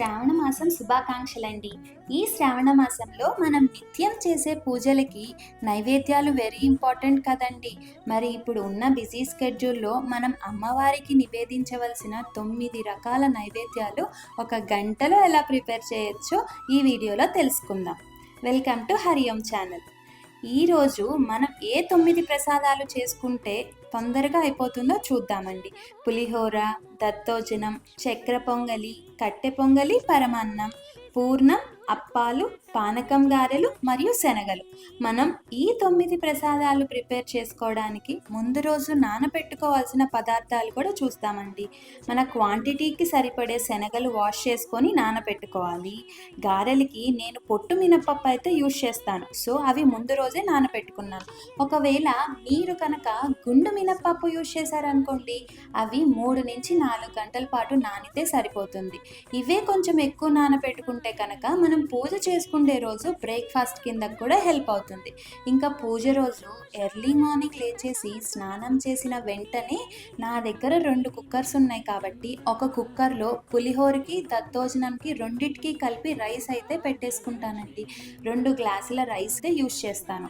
శ్రావణ మాసం శుభాకాంక్షలండి. ఈ శ్రావణ మాసంలో మనం నిత్యం చేసే పూజలకి నైవేద్యాలు వెరీ ఇంపార్టెంట్ కదండి. మరి ఇప్పుడు ఉన్న బిజీ స్కెడ్యూల్లో మనం అమ్మవారికి నివేదించవలసిన తొమ్మిది రకాల నైవేద్యాలు ఒక గంటలో ఎలా ప్రిపేర్ చేయొచ్చో ఈ వీడియోలో తెలుసుకుందాం. వెల్కమ్ టు హరియం ఛానల్. ఈరోజు మనం ఏ తొమ్మిది ప్రసాదాలు చేసుకుంటే తొందరగా అయిపోతుందో చూద్దామండి. పులిహోర దత్తోజనం చక్ర పొంగలి కట్టె పొంగలి పరమాన్నం. పూర్ణం అప్పాలు పానకం గారెలు మరియు శనగలు. మనం ఈ తొమ్మిది ప్రసాదాలు ప్రిపేర్ చేసుకోవడానికి ముందు రోజు నానబెట్టుకోవాల్సిన పదార్థాలు కూడా చూస్తామండి. మన క్వాంటిటీకి సరిపడే శనగలు వాష్ చేసుకొని నానబెట్టుకోవాలి. గారెలకి నేను పొట్టు మినపప్పు అయితే యూజ్ చేస్తాను. సో అవి ముందు రోజే నానబెట్టుకున్నాను. ఒకవేళ మీరు కనుక గుండు మినపప్పు యూజ్ చేశారనుకోండి అవి మూడు నుంచి నాలుగు గంటల పాటు నానితే సరిపోతుంది. ఇవే కొంచెం ఎక్కువ నానబెట్టుకుంటే కనుక మనం పూజ చేసుకునే రోజు బ్రేక్ఫాస్ట్ కింద కూడా హెల్ప్ అవుతుంది. ఇంకా పూజ రోజు ఎర్లీ మార్నింగ్ లేచేసి స్నానం చేసిన వెంటనే నా దగ్గర రెండు కుక్కర్స్ ఉన్నాయి కాబట్టి ఒక కుక్కర్లో పులిహోరకి దత్తోజనంకి రెండిటికి కలిపి రైస్ అయితే పెట్టేసుకుంటానండి. రెండు గ్లాసుల రైస్ యూస్ చేస్తాను.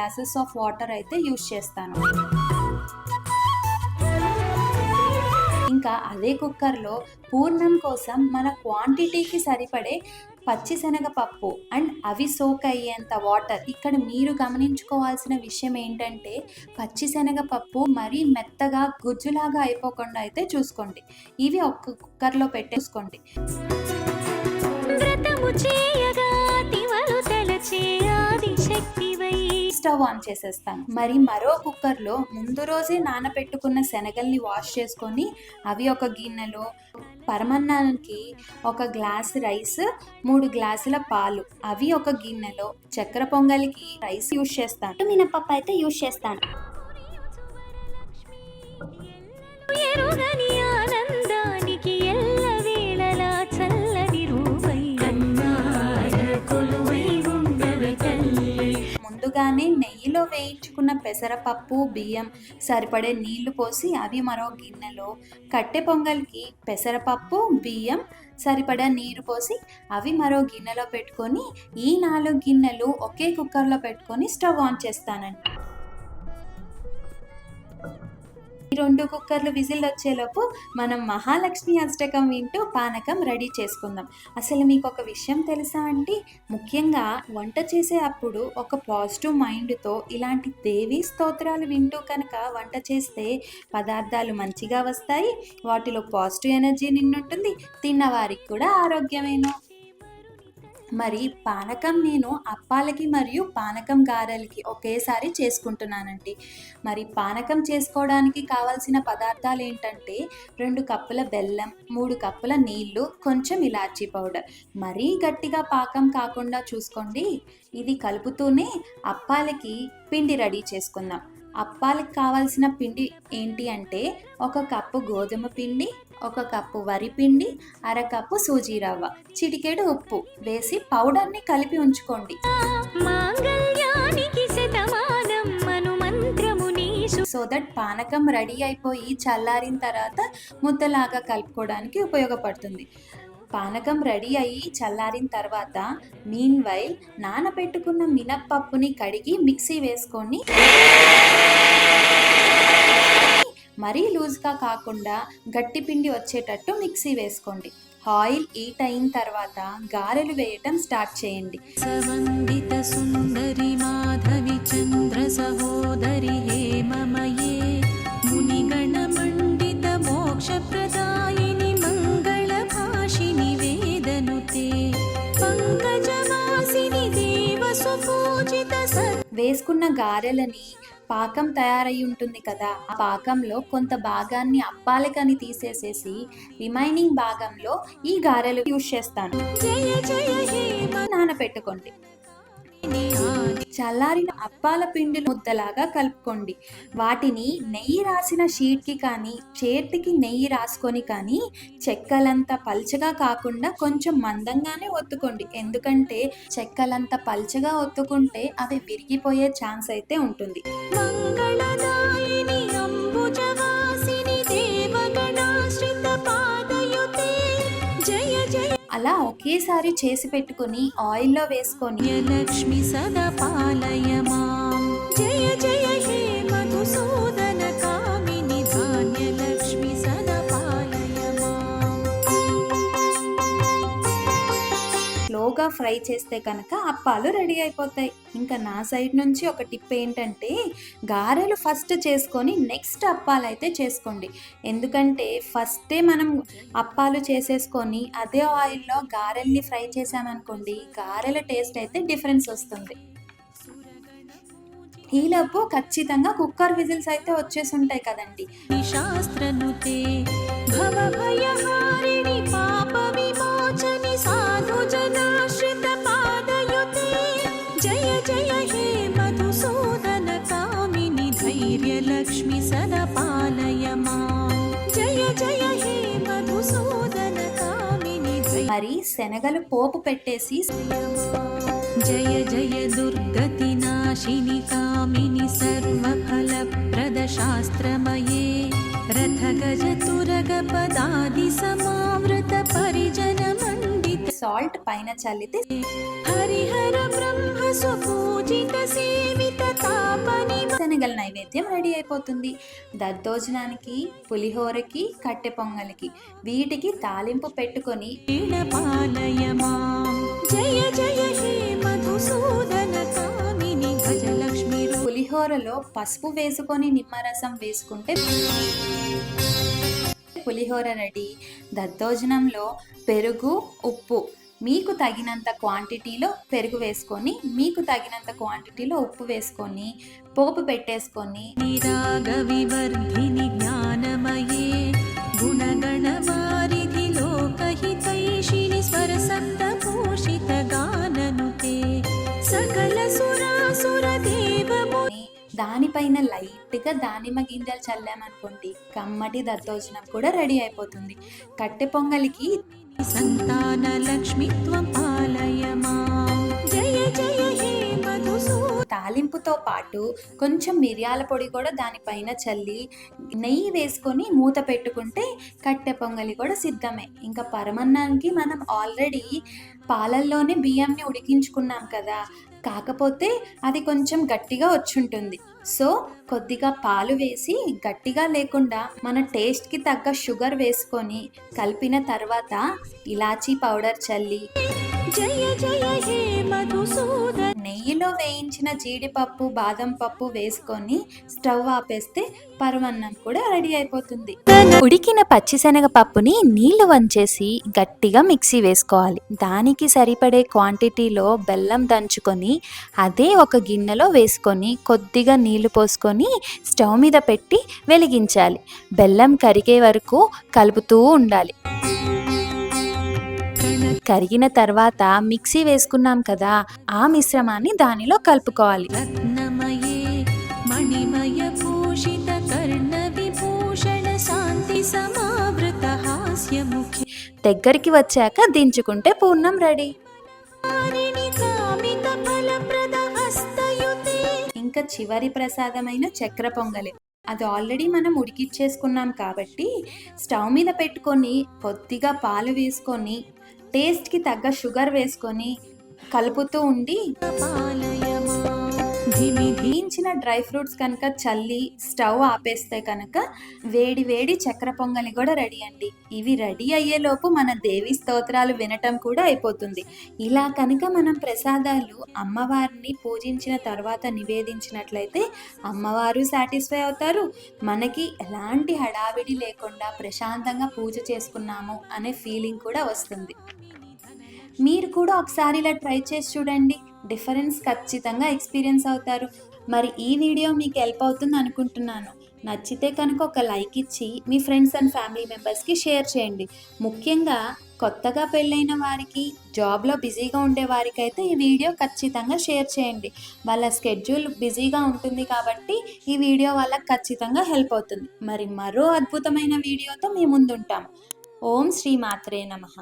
గ్లాసెస్ ఆఫ్ వాటర్ అయితే యూస్ చేస్తాను. ఇంకా అదే కుక్కర్లో పూర్ణం కోసం మన క్వాంటిటీకి సరిపడే పచ్చిశనగపప్పు అండ్ అవి సోక్ అయ్యేంత వాటర్. ఇక్కడ మీరు గమనించుకోవాల్సిన విషయం ఏంటంటే పచ్చిశనగపప్పు మరీ మెత్తగా గుజ్జులాగా అయిపోకుండా అయితే చూసుకోండి. ఇవి ఒక్క కుక్కర్లో పెట్టేసుకోండి స్టవ్ ఆన్ చేసేస్తాను. మరి మరో కుక్కర్లో ముందు రోజే నానబెట్టుకున్న శనగల్ని వాష్ చేసుకొని అవి ఒక గిన్నెలో పరమన్నానికి ఒక గ్లాస్ రైస్ మూడు గ్లాసుల పాలు. అవి ఒక గిన్నెలో చక్కెర పొంగలికి రైస్ యూస్ చేస్తాను. మినపప్పు అయితే యూస్ చేస్తాను. ముందుగానే నెయ్యిలో వేయించుకున్న పెసరపప్పు బియ్యం సరిపడే నీళ్ళు పోసి అవి మరో గిన్నెలో కట్టె పొంగల్కి పెసరపప్పు బియ్యం సరిపడా నీరు పోసి అవి మరో గిన్నెలో పెట్టుకొని ఈ నాలుగు గిన్నెలు ఒకే కుక్కర్లో పెట్టుకొని స్టవ్ ఆన్ చేస్తానండి. రెండు కుక్కర్లు విజిల్ వచ్చేలోపు మనం మహాలక్ష్మి అష్టకం వింటూ పానకం రెడీ చేసుకుందాం. అసలు మీకు ఒక విషయం తెలుసా అండి? ముఖ్యంగా వంట చేసే అప్పుడు ఒక పాజిటివ్ మైండ్తో ఇలాంటి దేవీ స్తోత్రాలు వింటూ కనుక వంట చేస్తే పదార్థాలు మంచిగా వస్తాయి వాటిలో పాజిటివ్ ఎనర్జీ నిన్నుంటుంది తిన్నవారికి కూడా ఆరోగ్యమేను. మరి పానకం నేను అప్పాలకి మరియు పానకం గారెలకి ఒకేసారి చేసుకుంటున్నానండి. మరి పానకం చేసుకోవడానికి కావాల్సిన పదార్థాలు ఏంటంటే రెండు కప్పుల బెల్లం మూడు కప్పుల నీళ్ళు కొంచెం ఇలాచీ పౌడర్. మరీ గట్టిగా పాకం కాకుండా చూసుకోండి. ఇది కలుపుతూనే అప్పాలకి పిండి రెడీ చేసుకుందాం. అప్పాలకి కావాల్సిన పిండి ఏంటి అంటే ఒక కప్పు గోధుమ పిండి ఒక కప్పు వరి పిండి అరకప్పు సూజీ రవ్వ. చిటికెడు ఉప్పు. వేసి పౌడర్ని కలిపి ఉంచుకోండి. సో దట్ పానకం రెడీ అయిపోయి చల్లారిన తర్వాత ముద్దలాగా కలుపుకోవడానికి ఉపయోగపడుతుంది. పానకం రెడీ అయ్యి చల్లారిన తర్వాత మీన్ వైల్ నానబెట్టుకున్న మినప్పప్పుని కడిగి మిక్సీ వేసుకొని మరీ లూజ్గా కాకుండా గట్టి పిండి వచ్చేటట్టు మిక్సీ వేసుకోండి. ఆయిల్ హీట్ అయిన తర్వాత గారెలు వేయటం స్టార్ట్ చేయండి. సవందిత సుందరి మాధవి చంద్ర సహోదరి హేమమయే మునిగణ మండిత మోక్ష ప్రదాయిని మంగళ భాషిని వేదనుతే పంకజవాసిని దేవ సుపూజిత వేసుకున్న గారెలని పాకం తయారై ఉంటుంది కదా. ఆ పాకంలో కొంత భాగాన్ని అప్పాలకని తీసేసేసి రిమైనింగ్ భాగంలో ఈ గారెలు యూస్ చేస్తాను. నానబెట్టుకోండి చల్లారిన అప్పాల పిండి ముద్దలాగా కలుపుకోండి. వాటిని నెయ్యి రాసిన షీట్కి కానీ చేతికి నెయ్యి రాసుకొని కానీ చెక్కలంత పల్చగా కాకుండా కొంచెం మందంగానే ఒత్తుకోండి. ఎందుకంటే చెక్కలంత పల్చగా ఒత్తుకుంటే అవి విరిగిపోయే ఛాన్స్ అయితే ఉంటుంది. అలా ఒకేసారి చేసి పెట్టుకుని ఆయిల్లో వేసుకొని లక్ష్మి సదా పాలయమా. జయ జయ హే మధుసూదన. బాగా ఫ్రై చేస్తే కనుక అప్పాలు రెడీ అయిపోతాయి. ఇంకా నా సైడ్ నుంచి ఒక టిప్ ఏంటంటే గారెలు ఫస్ట్ చేసుకొని నెక్స్ట్ అప్పాలు అయితే చేసుకోండి. ఎందుకంటే ఫస్టే మనం అప్పాలు చేసేసుకొని అదే ఆయిల్లో గారెల్ని ఫ్రై చేసామనుకోండి గారెల టేస్ట్ అయితే డిఫరెన్స్ వస్తుంది. ఈలోపు ఖచ్చితంగా కుక్కర్ విజిల్స్ అయితే వచ్చేసి ఉంటాయి కదండి శాస్త్రను सदा पालय मां जय जय हे मधुसूदनकामिनि మరి శనగలు పోపు పెట్టేసి जय जय दुर्गतिनाशिनि कामिनि सर्वफलप्रदशास्त्रमये रथगजतुरगपदादिसमावृतपरिजनमण्डित సాల్ట్ పైన చల్లితే हरिहर ब्रह्म सुपूजित सेवित तापनि పొంగల్ నైవేద్యం రెడీ అయిపోతుంది. దద్దోజనానికి పులిహోరకి కట్టె పొంగలికి వీటికి తాలింపు పెట్టుకొని పులిహోరలో పసుపు వేసుకొని నిమ్మరసం వేసుకుంటే పులిహోర రెడీ. దద్దోజనంలో పెరుగు ఉప్పు మీకు తగినంత క్వాంటిటీలో పెరుగు వేసుకొని మీకు తగినంత క్వాంటిటీలో ఉప్పు వేసుకొని పోపు పెట్టేసుకొని. దానిపైన లైట్గా దానిమ్మ గింజలు చల్లామనుకోండి కమ్మటి దత్తోజనం కూడా రెడీ అయిపోతుంది. కట్టె పొంగలికి తాలింపుతో పాటు కొంచెం మిరియాల పొడి కూడా దానిపైన చల్లి నెయ్యి వేసుకొని మూత పెట్టుకుంటే కట్టె పొంగలి కూడా సిద్ధమే. ఇంకా పరమన్నానికి మనం ఆల్రెడీ పాలల్లోనే బియ్యంని ఉడికించుకున్నాం కదా. కాకపోతే అది కొంచెం గట్టిగా వచ్చుంటుంది. సో కొద్దిగా పాలు వేసి గట్టిగా లేకుండా మన టేస్ట్కి తగ్గ షుగర్ వేసుకొని కలిపిన తర్వాత ఇలాచీ పౌడర్ చల్లి నెయ్యిలో వేయించిన జీడిపప్పు బాదం పప్పు వేసుకొని స్టవ్ ఆపేస్తే పరమన్నం కూడా రెడీ అయిపోతుంది. ఉడికిన పచ్చిశనగ పప్పుని నీళ్ళు వంచేసి గట్టిగా మిక్సీ వేసుకోవాలి. దానికి సరిపడే క్వాంటిటీలో బెల్లం దంచుకొని అదే ఒక గిన్నెలో వేసుకొని కొద్దిగా నీళ్ళు పోసుకొని స్టవ్ మీద పెట్టి వెలిగించాలి. బెల్లం కరిగే వరకు కలుపుతూ ఉండాలి. కరిగిన తర్వాత మిక్సీ వేసుకున్నాం కదా ఆ మిశ్రమాన్ని దానిలో కలుపుకోవాలి. దగ్గరికి వచ్చాక దించుకుంటే పూర్ణం రెడీ. ఇంకా చివరి ప్రసాదమైన చక్ర పొంగలి. అది ఆల్రెడీ మనం ఉడికిచ్చేసుకున్నాం కాబట్టి స్టవ్ మీద పెట్టుకొని కొద్దిగా పాలు వేసుకొని టేస్ట్కి తగ్గ షుగర్ వేసుకొని కలుపుతూ ఉండి వేయించిన డ్రై ఫ్రూట్స్ కనుక చల్లి స్టవ్ ఆపేస్తే కనుక వేడి వేడి చక్ర పొంగలి కూడా రెడీ అండి. ఇవి రెడీ అయ్యేలోపు మన దేవి స్తోత్రాలు వినటం కూడా అయిపోతుంది. ఇలా కనుక మనం ప్రసాదాలు అమ్మవారిని పూజించిన తర్వాత నివేదించినట్లయితే అమ్మవారు సాటిస్ఫై అవుతారు. మనకి ఎలాంటి హడావిడి లేకుండా ప్రశాంతంగా పూజ చేసుకున్నాము అనే ఫీలింగ్ కూడా వస్తుంది. మీరు కూడా ఒకసారి ఇలా ట్రై చేసి చూడండి. డిఫరెన్స్ ఖచ్చితంగా ఎక్స్పీరియన్స్ అవుతారు. మరి ఈ వీడియో మీకు హెల్ప్ అవుతుంది అనుకుంటున్నాను. నచ్చితే కనుక ఒక లైక్ ఇచ్చి మీ ఫ్రెండ్స్ అండ్ ఫ్యామిలీ మెంబర్స్కి షేర్ చేయండి. ముఖ్యంగా కొత్తగా పెళ్ళైన వారికి జాబ్లో బిజీగా ఉండే వారికైతే ఈ వీడియో ఖచ్చితంగా షేర్ చేయండి. వాళ్ళ స్కెడ్యూల్ బిజీగా ఉంటుంది కాబట్టి ఈ వీడియో వాళ్ళకి ఖచ్చితంగా హెల్ప్ అవుతుంది. మరి మరో అద్భుతమైన వీడియోతో మీ ముందుంటాము ఓం శ్రీ మాత్రే నమః.